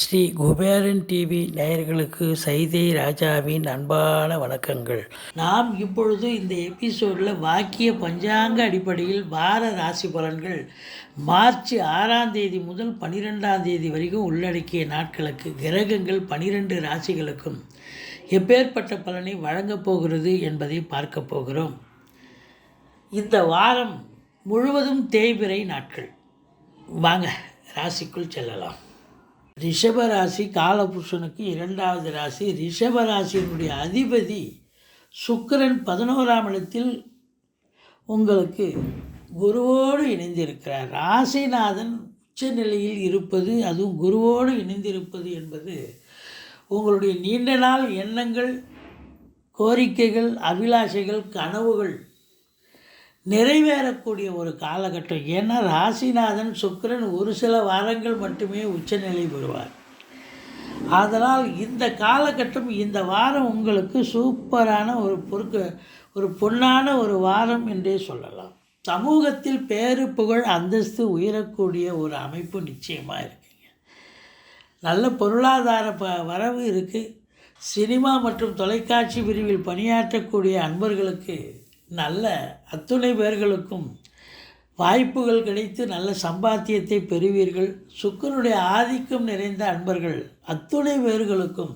Sri Kuberan TV நேயர்களுக்கு சைதை ராஜாவின் அன்பான வணக்கங்கள். நாம் இப்பொழுது இந்த எபிசோடில் வாக்கிய பஞ்சாங்க அடிப்படையில் வார ராசி பலன்கள் மார்ச் ஆறாம் தேதி முதல் பன்னிரெண்டாம் தேதி வரைக்கும் உள்ளடக்கிய நாட்களுக்கு கிரகங்கள் பனிரெண்டு ராசிகளுக்கும் எப்பேற்பட்ட பலனை வழங்கப் போகிறது என்பதை பார்க்க போகிறோம். இந்த வாரம் முழுவதும் தேய்பிறை நாட்கள். வாங்க ராசிக்குள் செல்லலாம். ரிஷபராசி காலபுருஷனுக்கு இரண்டாவது ராசி. ரிஷபராசியினுடைய அதிபதி சுக்கரன் பதினோராம் இடத்தில் உங்களுக்கு குருவோடு இணைந்திருக்கிறார். ராசிநாதன் உச்சநிலையில் இருப்பது அதுவும் குருவோடு இணைந்திருப்பது என்பது உங்களுடைய நீண்ட நாள் எண்ணங்கள் கோரிக்கைகள் அபிலாஷைகள் கனவுகள் நிறைவேறக்கூடிய ஒரு காலகட்டம். ஏன்னா ராசிநாதன் சுக்கரன் ஒரு சில வாரங்கள் மட்டுமே உச்சநிலை பெறுவார். அதனால் இந்த காலகட்டம் இந்த வாரம் உங்களுக்கு சூப்பரான ஒரு பொறுக்க ஒரு பொன்னான ஒரு வாரம் என்றே சொல்லலாம். சமூகத்தில் பேரு புகழ் அந்தஸ்து உயரக்கூடிய ஒரு அமைப்பு நிச்சயமாக இருக்குங்க. நல்ல பொருளாதார ப வரவு இருக்குது சினிமா மற்றும் தொலைக்காட்சி பிரிவில் பணியாற்றக்கூடிய அன்பர்களுக்கு நல்ல அத்துணை பேர்களுக்கும் வாய்ப்புகள் கிடைத்து நல்ல சம்பாத்தியத்தை பெறுவீர்கள். சுக்கரனுடைய ஆதிக்கம் நிறைந்த அன்பர்கள் அத்துணை பேர்களுக்கும்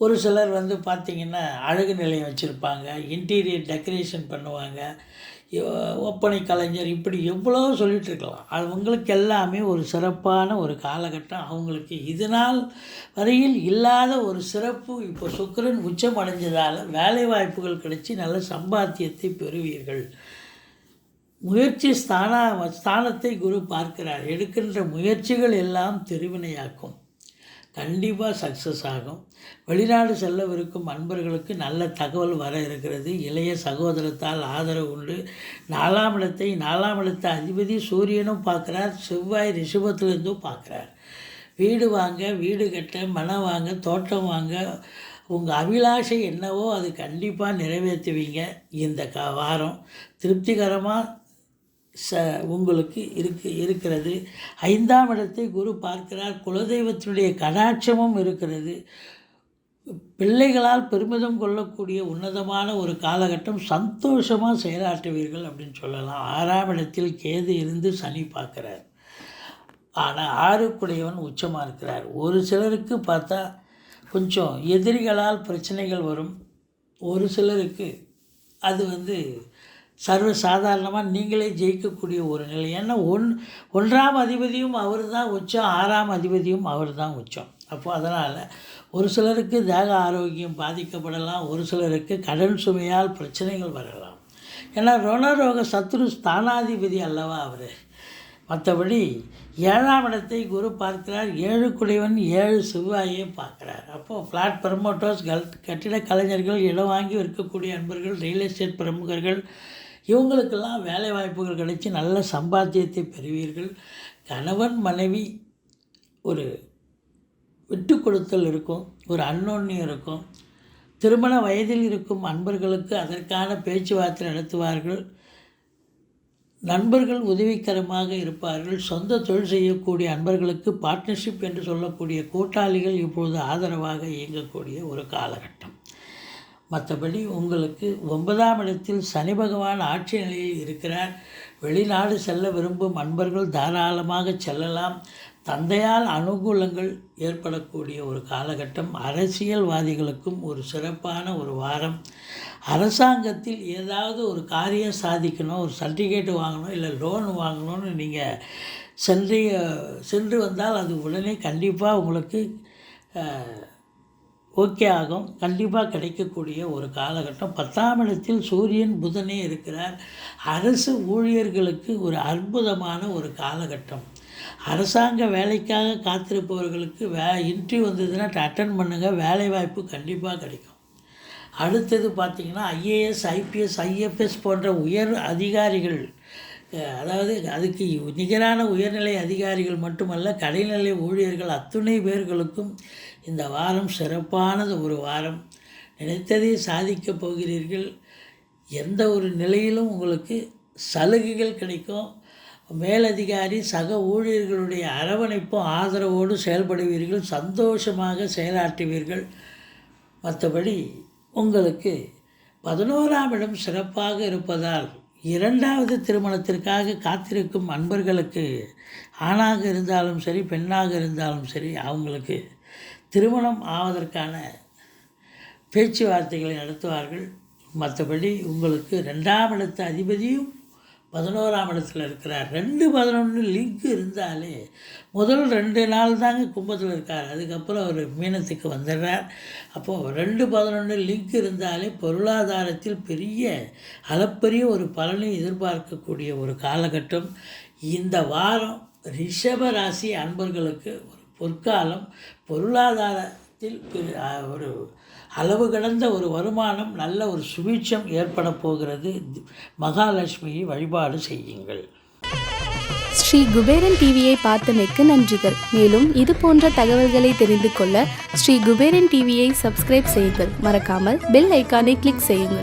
ஒரு சிலர் வந்து பார்த்திங்கன்னா அழகு நிலையம் வச்சுருப்பாங்க இன்டீரியர் டெக்கரேஷன் பண்ணுவாங்க ஒப்பனை கலைஞர் இப்படி எவ்வளோ சொல்லிகிட்ருக்கலாம் அவங்களுக்கு எல்லாமே ஒரு சிறப்பான ஒரு காலகட்டம். அவங்களுக்கு இது நாள் வரையில் இல்லாத ஒரு சிறப்பு இப்போ சுக்கரன் உச்சம் அடைஞ்சதால் வேலை வாய்ப்புகள் கிடைச்சி நல்ல சம்பாத்தியத்தை பெறுவீர்கள். முயற்சி ஸ்தான ஸ்தானத்தை குரு பார்க்கிறார். எடுக்கின்ற முயற்சிகள் எல்லாம் திருவினையாக்கும். கண்டிப்பாக சக்ஸஸ் ஆகும். வெளிநாடு செல்லவிருக்கும் அன்பர்களுக்கு நல்ல தகவல் வர இருக்கிறது. இளைய சகோதரத்தால் ஆதரவு உண்டு. நாலாம் இடத்தை நாலாம் இடத்த அதிபதி சூரியனும் பார்க்குறார். செவ்வாய் ரிஷபத்திலேருந்தும் பார்க்குறார். வீடு வாங்க வீடு கட்ட மனம் வாங்க தோட்டம் வாங்க உங்கள் அபிலாஷை என்னவோ அது கண்டிப்பாக நிறைவேற்றுவீங்க. இந்த க வாரம் திருப்திகரமாக ச உங்களுக்கு இருக்கு இருக்கிறது. ஐந்தாம் இடத்தை குரு பார்க்கிறார். குலதெய்வத்தினுடைய கடாட்சமும் இருக்கிறது. பிள்ளைகளால் பெருமிதம் கொள்ளக்கூடிய உன்னதமான ஒரு காலகட்டம் சந்தோஷமாக செயலாற்றுவீர்கள் அப்படின்னு சொல்லலாம். ஆறாம் இடத்தில் கேது இருந்து சனி பார்க்குறார். ஆனால் ஆறுக்குடையவன் உச்சமாக இருக்கிறார். ஒரு சிலருக்கு பார்த்தா கொஞ்சம் எதிரிகளால் பிரச்சனைகள் வரும். ஒரு சிலருக்கு அது வந்து சர்வ சாதாரணமாக நீங்களே ஜெயிக்கக்கூடிய ஒரு நிலை. ஏன்னா ஒன் ஒன்றாம் அதிபதியும் அவர் தான் உச்சம் ஆறாம் அதிபதியும் அவர் தான் உச்சம். அப்போ அதனால் ஒரு சிலருக்கு தேக ஆரோக்கியம் பாதிக்கப்படலாம் ஒரு சிலருக்கு கடன் சுமையால் பிரச்சனைகள் வரலாம். ஏன்னா ருணரோக சத்ரு ஸ்தானாதிபதி அல்லவா அவர்? மற்றபடி ஏழாம் இடத்தை குரு பார்க்கிறார். ஏழு குடைவன் ஏழு செவ்வாயை பார்க்குறார். அப்போது ஃப்ளாட் ப்ரமோட்டர்ஸ் கல் கட்டிட கலைஞர்கள் இடம் வாங்கி விற்கக்கூடிய அன்பர்கள் ரியல் எஸ்டேட் பிரமுகர்கள் இவங்களுக்கெல்லாம் வேலை வாய்ப்புகள் கிடைச்சி நல்ல சம்பாத்தியத்தை பெறுவீர்கள். கணவன் மனைவி ஒரு விட்டு கொடுத்தல் இருக்கும் ஒரு அன்னோன்யம் இருக்கும். திருமண வயதில் இருக்கும் அன்பர்களுக்கு அதற்கான பேச்சுவார்த்தை நடத்துவார்கள். நண்பர்கள் உதவிகரமாக இருப்பார்கள். சொந்த தொழில் செய்யக்கூடிய அன்பர்களுக்கு பார்ட்னர்ஷிப் என்று சொல்லக்கூடிய கூட்டாளிகள் இப்பொழுது ஆதரவாக இயங்கக்கூடிய ஒரு காலகட்டம். மற்றபடி உங்களுக்கு ஒன்பதாம் இடத்தில் சனி பகவான் ஆட்சி நிலையில் இருக்கிறார். வெளிநாடு செல்ல விரும்பும் அன்பர்கள் தாராளமாக செல்லலாம். தந்தையால் அனுகூலங்கள் ஏற்படக்கூடிய ஒரு காலகட்டம். அரசியல்வாதிகளுக்கும் ஒரு சிறப்பான ஒரு வாரம். அரசாங்கத்தில் ஏதாவது ஒரு காரியம் சாதிக்கணும் ஒரு சர்டிஃபிகேட் வாங்கணும் இல்லை லோன் வாங்கணும்னு நீங்கள் சென்று சென்று வந்தால் அது உடனே கண்டிப்பாக உங்களுக்கு ஓகே ஆகும். கண்டிப்பாக கிடைக்கக்கூடிய ஒரு காலகட்டம். பத்தாம் இடத்தில் சூரியன் புதனே இருக்கிறார். அரசு ஊழியர்களுக்கு ஒரு அற்புதமான ஒரு காலகட்டம். அரசாங்க வேலைக்காக காத்திருப்பவர்களுக்கு வே இன்ட்ரி வந்ததுன்னா அட்டன் பண்ணுங்கள் வேலை வாய்ப்பு கண்டிப்பாக கிடைக்கும். அடுத்தது பார்த்திங்கன்னா ஐஏஎஸ் ஐபிஎஸ் ஐஎஃப்எஸ் போன்ற உயர் அதிகாரிகள் அதாவது அதுக்கு நிகரான உயர்நிலை அதிகாரிகள் மட்டுமல்ல கடைநிலை ஊழியர்கள் அத்துணை பேர்களுக்கும் இந்த வாரம் சிறப்பானது. ஒரு வாரம் நினைத்ததை சாதிக்கப் போகிறீர்கள். எந்த ஒரு நிலையிலும் உங்களுக்கு சலுகைகள் கிடைக்கும். மேலதிகாரி சக ஊழியர்களுடைய அரவணைப்பும் ஆதரவோடு செயல்படுவீர்கள். சந்தோஷமாக செயலாற்றுவீர்கள். மற்றபடி உங்களுக்கு பதினோராம் இடம் சிறப்பாக இருப்பதால் இரண்டாவது திருமணத்திற்காக காத்திருக்கும் அன்பர்களுக்கு ஆணாக இருந்தாலும் சரி பெண்ணாக இருந்தாலும் சரி அவங்களுக்கு திருமணம் ஆவதற்கான பேச்சுவார்த்தைகளை நடத்துவார்கள். மற்றபடி உங்களுக்கு ரெண்டாம் இடத்து அதிபதியும் பதினோராம் இடத்துல இருக்கிறார். ரெண்டு பதினொன்று லிங்க் இருந்தாலே முதல் ரெண்டு நாள் தாங்க கும்பத்தில் இருக்கார். அதுக்கப்புறம் அவர் மீனத்துக்கு வந்துடுறார். அப்போது ரெண்டு பதினொன்று லிங்க் இருந்தாலே பொருளாதாரத்தில் பெரிய அளப்பரிய ஒரு பலனை எதிர்பார்க்கக்கூடிய ஒரு காலகட்டம். இந்த வாரம் ரிஷப ராசி அன்பர்களுக்கு பொற்காலம் பொருளாதாரத்தில் ஒரு அளவு கடந்த ஒரு வருமானம் நல்ல ஒரு சுபீட்சம் ஏற்பட போகிறது. மகாலட்சுமியை வழிபாடு செய்யுங்கள். ஸ்ரீ குபேரன் டிவியை பார்த்தமைக்கு நன்றிகள். மேலும் இது போன்ற தகவல்களை தெரிந்து கொள்ள ஸ்ரீ குபேரன் டிவியை சப்ஸ்கிரைப் செய்யுங்கள். மறக்காமல் பெல் ஐக்கானை கிளிக் செய்யுங்கள்.